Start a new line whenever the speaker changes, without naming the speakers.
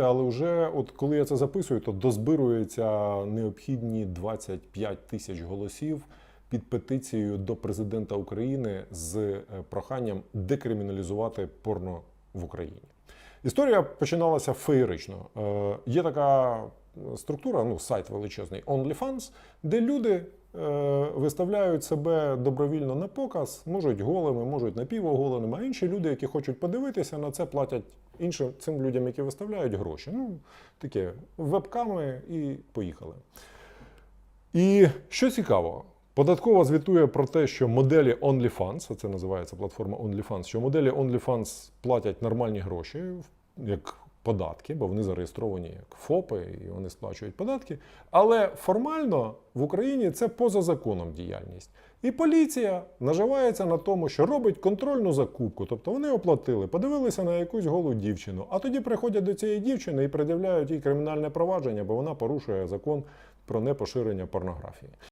Але вже, от коли я це записую, то дозбирується необхідні 25 тисяч голосів під петицією до президента України з е, проханням декриміналізувати порно в Україні. Історія починалася феєрично. Е, є така структура, ну сайт величезний OnlyFans, де люди е, виставляють себе добровільно на показ, можуть голими, можуть напівоголеними, а інші люди, які хочуть подивитися на це, платять іншим цим людям, які виставляють гроші. Ну, таке вебками і поїхали. І що цікаво, податкова звітує про те, що моделі OnlyFans, а це називається платформа OnlyFans, що моделі OnlyFans платять нормальні гроші, як податки, бо вони зареєстровані як ФОПи і вони сплачують податки. Але формально в Україні це поза законом діяльність. І поліція наживається на тому, що робить контрольну закупку. Тобто вони оплатили, подивилися на якусь голу дівчину, а тоді приходять до цієї дівчини і пред'являють їй кримінальне провадження, бо вона порушує закон про непоширення порнографії.